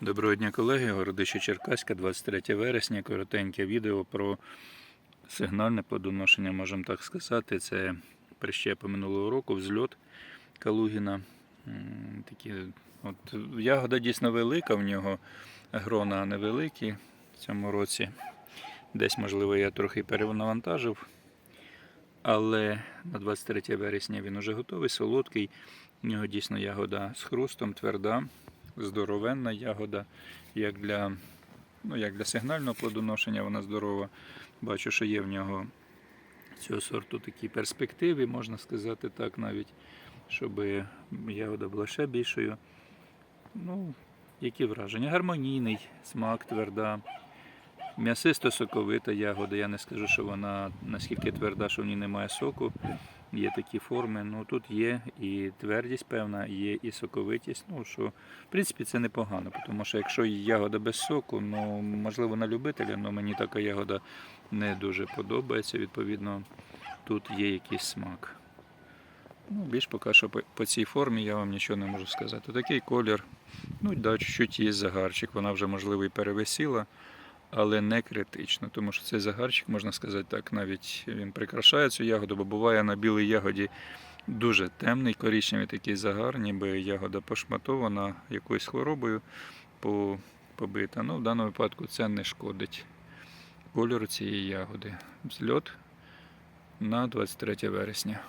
Доброго дня, колеги. Городище Черкаська, 23 вересня. Коротеньке відео про сигнальне плодоношення, можемо так сказати. Це прищепи минулого року, взльот Калугіна. Такі, от, ягода дійсно велика, в нього грона невеликі в цьому році. Десь, можливо, я трохи перевантажив. Але на 23 вересня він уже готовий, солодкий. У нього дійсно ягода з хрустом, тверда, здоровенна ягода. Як для, ну, як для сигнального плодоношення вона здорова. Бачу, що є в нього цього сорту такі перспективи, можна сказати так навіть, щоб ягода була ще більшою. Ну, які враження? Гармонійний, смак, тверда. М'ясисто соковита ягода. Я не скажу, що вона наскільки тверда, що в ній немає соку. Є такі форми. Ну тут є і твердість певна, є і соковитість. Ну що в принципі це непогано, тому що якщо ягода без соку, ну можливо на любителя, але мені така ягода не дуже подобається. Відповідно, тут є якийсь смак. Ну, більш поки що по, по цій формі я вам нічого не можу сказати. Такий колір, ну да, чуть-чуть є загарчик, вона вже можливо і перевисіла але не критично, тому що цей загарчик, можна сказати так, навіть він прикрашає цю ягоду, бо буває на білій ягоді дуже темний, коричневий такий загар, ніби ягода пошматована якоюсь хворобою побита. Ну, в даному випадку це не шкодить кольору цієї ягоди. Взльот на 23 вересня.